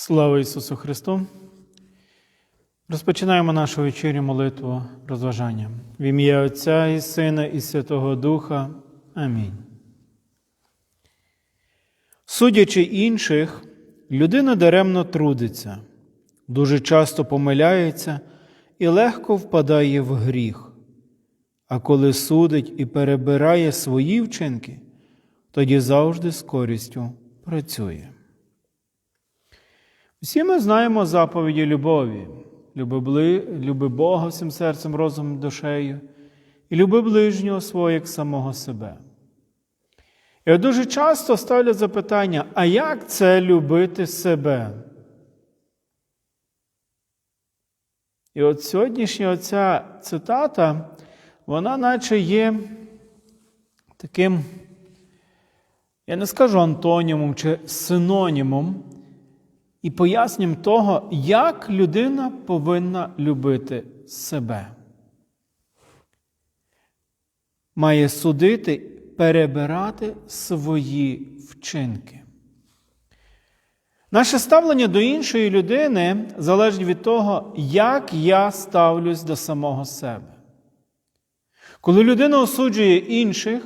Слава Ісусу Христу! Розпочинаємо нашу вечірню молитву розважання. В ім'я Отця і Сина, і Святого Духа. Амінь. Судячи інших, людина даремно трудиться, дуже часто помиляється і легко впадає в гріх. А коли судить і перебирає свої вчинки, тоді завжди з користю працює. Всі ми знаємо заповіді любові. Люби, люби Бога всім серцем, розумом, душею, і люби ближнього свого як самого себе. От дуже часто ставлять запитання, а як це любити себе? І от сьогоднішня оця цитата, вона наче є таким, я не скажу антонімом чи синонімом і поясненням того, як людина повинна любити себе. Має судити, перебирати свої вчинки. Наше ставлення до іншої людини залежить від того, як я ставлюсь до самого себе. Коли людина осуджує інших,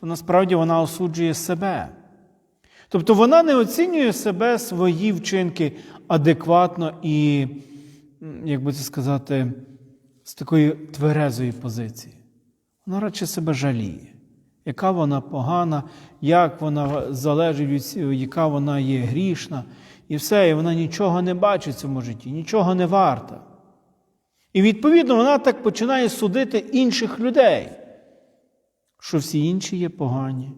то насправді вона осуджує себе. Тобто вона не оцінює себе свої вчинки адекватно і, як би це сказати, з такої тверезої позиції. Вона радше себе жаліє, яка вона погана, як вона залежить від яка вона є грішна, і все, і вона нічого не бачить в цьому житті, нічого не варта. І відповідно вона так починає судити інших людей, що всі інші є погані,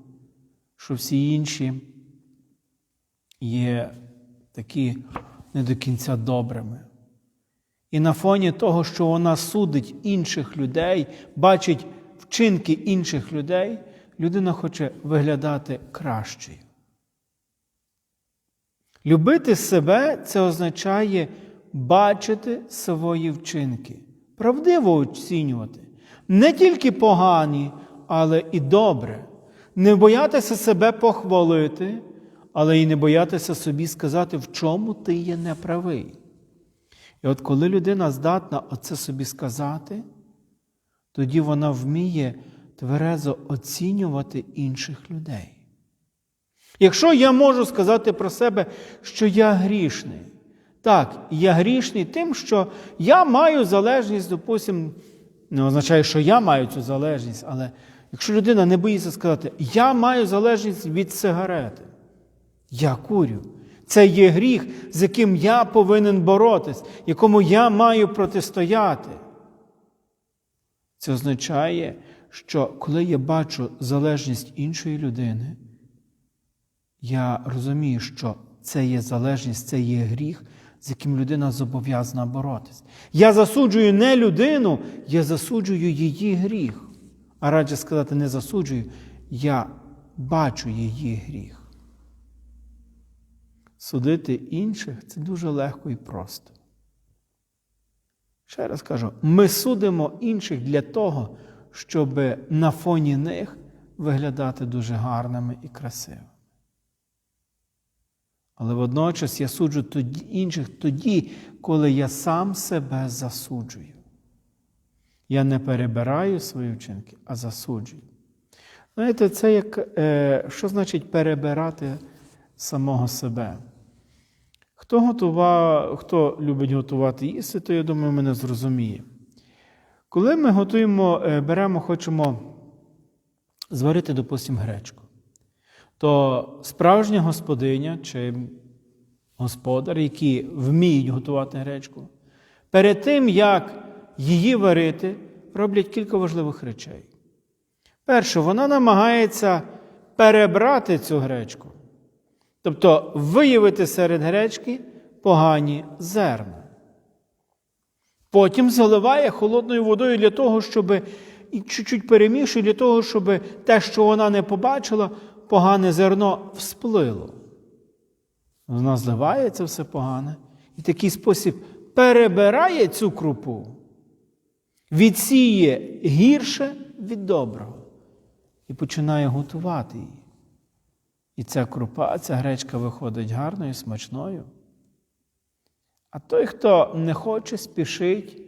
що всі інші є такі не до кінця добрими. І на фоні того, що вона судить інших людей, бачить вчинки інших людей, людина хоче виглядати кращою. Любити себе це означає бачити свої вчинки, правдиво оцінювати. Не тільки погані, але і добре. Не боятися себе похвалити, але й не боятися собі сказати, в чому ти є неправий. І от коли людина здатна оце собі сказати, тоді вона вміє тверезо оцінювати інших людей. Якщо я можу сказати про себе, що я грішний, так, я грішний тим, що я маю залежність, допустим, не означає, що я маю цю залежність, але якщо людина не боїться сказати, я маю залежність від сигарети, я курю. Це є гріх, з яким я повинен боротись, якому я маю протистояти. Це означає, що коли я бачу залежність іншої людини, я розумію, що це є залежність, це є гріх, з яким людина зобов'язана боротись. Я засуджую не людину, я засуджую її гріх. А радше сказати, не засуджую, я бачу її гріх. Судити інших це дуже легко і просто. Ще раз кажу, ми судимо інших для того, щоб на фоні них виглядати дуже гарними і красивими. Але водночас я суджу тоді, інших тоді, коли я сам себе засуджую. Я не перебираю свої вчинки, а засуджую. Знаєте, це як, е, що значить перебирати самого себе? Хто готував, хто любить готувати їсти, то я думаю, мене зрозуміє. Коли ми готуємо, е, беремо, хочемо зварити, допустимо, гречку, то справжня господиня чи господар, які вміють готувати гречку, перед тим, як її варити, роблять кілька важливих речей. Перше, вона намагається перебрати цю гречку. Тобто виявити серед гречки погані зерна. Потім заливає холодною водою для того, щоб і чуть-чуть перемішує, для того, щоб те, що вона не побачила, погане зерно всплило. Вона зливає це все погане і в такий спосіб перебирає цю крупу, відсіє гірше від доброго і починає готувати її. І ця крупа, ця гречка виходить гарною, смачною. А той, хто не хоче, спішить,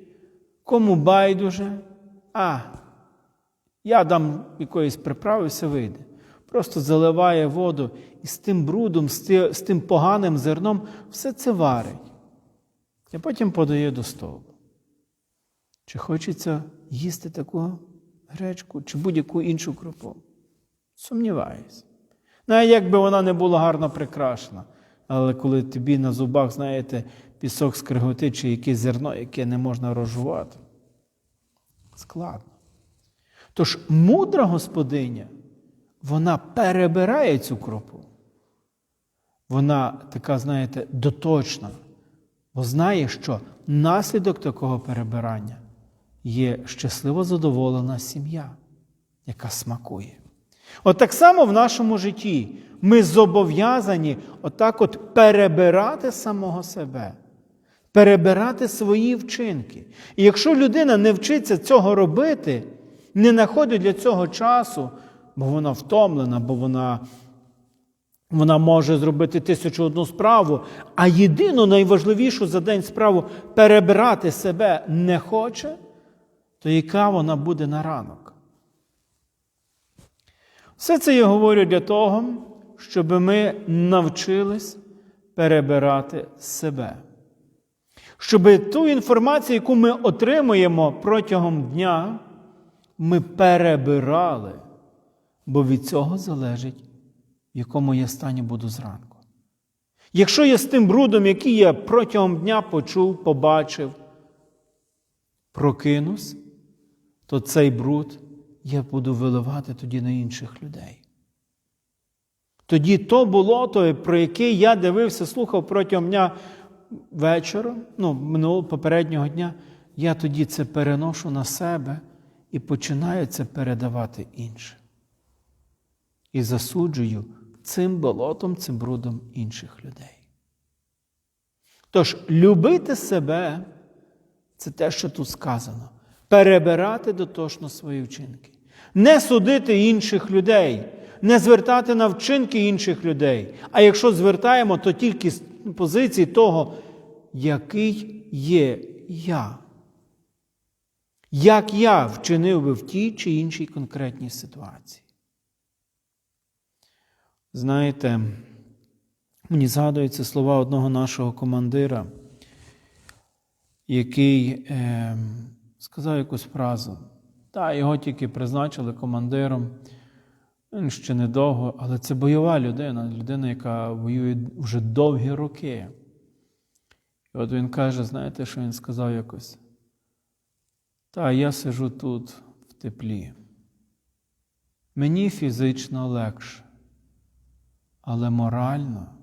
кому байдуже, а я дам якоїсь приправи, все вийде. Просто заливає воду і з тим брудом, з тим поганим зерном все це варить. І потім подає до столу. Чи хочеться їсти таку гречку чи будь-яку іншу крупу? Сумніваюсь. Навіть якби вона не була гарно прикрашена. Але коли тобі на зубах, знаєте, пісок скриготить чи якесь зерно, яке не можна розжувати, складно. Тож мудра господиня, вона перебирає цю кропу. Вона така, знаєте, доточна, бо знає, що наслідок такого перебирання є щасливо задоволена сім'я, яка смакує. От так само в нашому житті ми зобов'язані отак от перебирати самого себе, перебирати свої вчинки. І якщо людина не вчиться цього робити, не знаходить для цього часу, бо вона втомлена, бо вона, вона може зробити тисячу одну справу, а єдину найважливішу за день справу перебирати себе не хоче, то яка вона буде на ранок? Все це я говорю для того, щоб ми навчились перебирати себе. Щоб ту інформацію, яку ми отримуємо протягом дня, ми перебирали, бо від цього залежить, якому я стані буду зранку. Якщо я з тим брудом, який я протягом дня почув, побачив, прокинусь, то цей бруд я буду виливати тоді на інших людей. Тоді то болото, про яке я дивився, слухав протягом дня вечором, ну, минулого попереднього дня, я тоді це переношу на себе і починаю це передавати іншим. І засуджую цим болотом, цим брудом інших людей. Тож, любити себе це те, що тут сказано. Перебирати дотошно свої вчинки. Не судити інших людей, не звертати на вчинки інших людей. А якщо звертаємо, то тільки з позиції того, який є я. Як я вчинив би в тій чи іншій конкретній ситуації. Знаєте, мені згадуються слова одного нашого командира, який е, сказав якусь фразу. Та, його тільки призначили командиром. Він ще недовго, але це бойова людина, людина, яка воює вже довгі роки. І от він каже: знаєте, що він сказав якось? Та я сижу тут в теплі. Мені фізично легше, але морально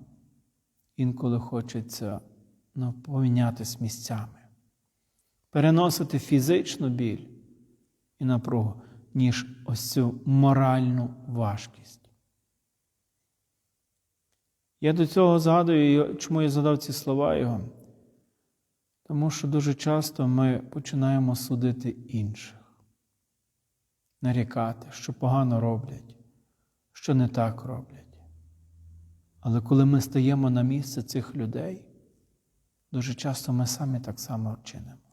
інколи хочеться помінятися місцями, переносити фізичну біль і напругу, ніж ось цю моральну важкість. Я до цього згадую, чому я задав ці слова його. Тому що дуже часто ми починаємо судити інших, нарікати, що погано роблять, що не так роблять. Але коли ми стаємо на місце цих людей, дуже часто ми самі так само чинимо.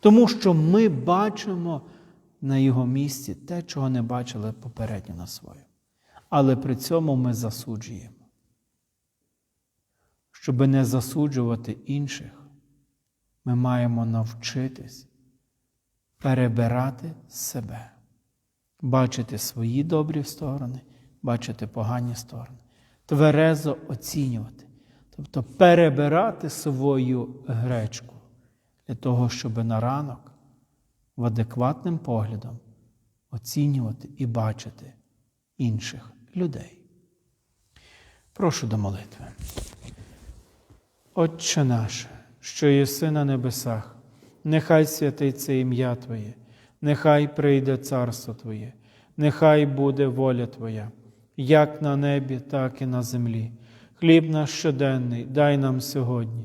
Тому що ми бачимо на його місці те, чого не бачили попередньо на своєму. Але при цьому ми засуджуємо. Щоб не засуджувати інших, ми маємо навчитись перебирати себе, бачити свої добрі сторони, бачити погані сторони, тверезо оцінювати, тобто перебирати свою гречку для того, щоб на ранок в адекватним поглядом оцінювати і бачити інших людей. Прошу до молитви. Отче наше, що єси на небесах, нехай святиться ім'я Твоє, нехай прийде царство Твоє, нехай буде воля Твоя, як на небі, так і на землі. Хліб наш щоденний дай нам сьогодні,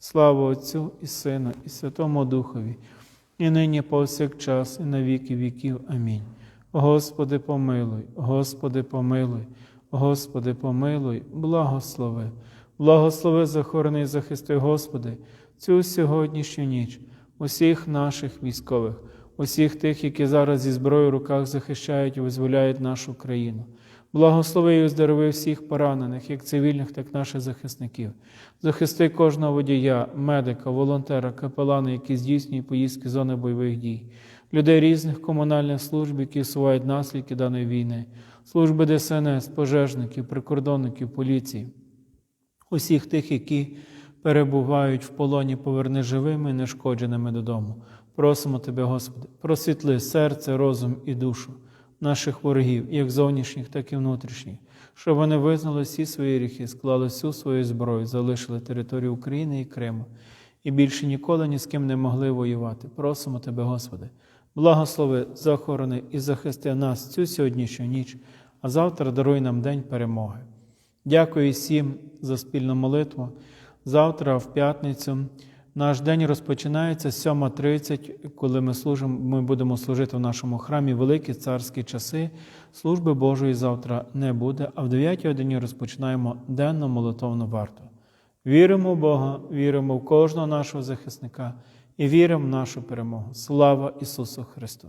Слава Отцю і Сину, і Святому Духові, і нині повсякчас, і на віки віків. Амінь. Господи, помилуй, Господи, помилуй, Господи, помилуй, благослови, благослови, захорони і захисти, Господи, цю сьогоднішню ніч, усіх наших військових, усіх тих, які зараз зі зброєю в руках захищають і визволяють нашу країну. Благослови і оздорови всіх поранених, як цивільних, так і наших захисників. Захисти кожного водія, медика, волонтера, капелана, які здійснюють поїздки зони бойових дій, людей різних комунальних служб, які сувають наслідки даної війни, служби ДСНС, пожежників, прикордонників, поліції, усіх тих, які перебувають в полоні, поверни живими і нешкодженими додому. Просимо Тебе, Господи, просвітли серце, розум і душу наших ворогів, як зовнішніх, так і внутрішніх, щоб вони визнали всі свої гріхи, склали всю свою зброю, залишили територію України і Криму і більше ніколи ні з ким не могли воювати. Просимо Тебе, Господи, благослови, захорони і захисти нас цю сьогоднішню ніч, а завтра даруй нам день перемоги. Дякую всім за спільну молитву. Завтра, в п'ятницю, наш день розпочинається з 7.30, коли ми служимо, ми будемо служити в нашому храмі великі царські часи. Служби Божої завтра не буде, а в 9 годині розпочинаємо денну молитовну варту. Віримо в Бога, віримо в кожного нашого захисника і віримо в нашу перемогу. Слава Ісусу Христу!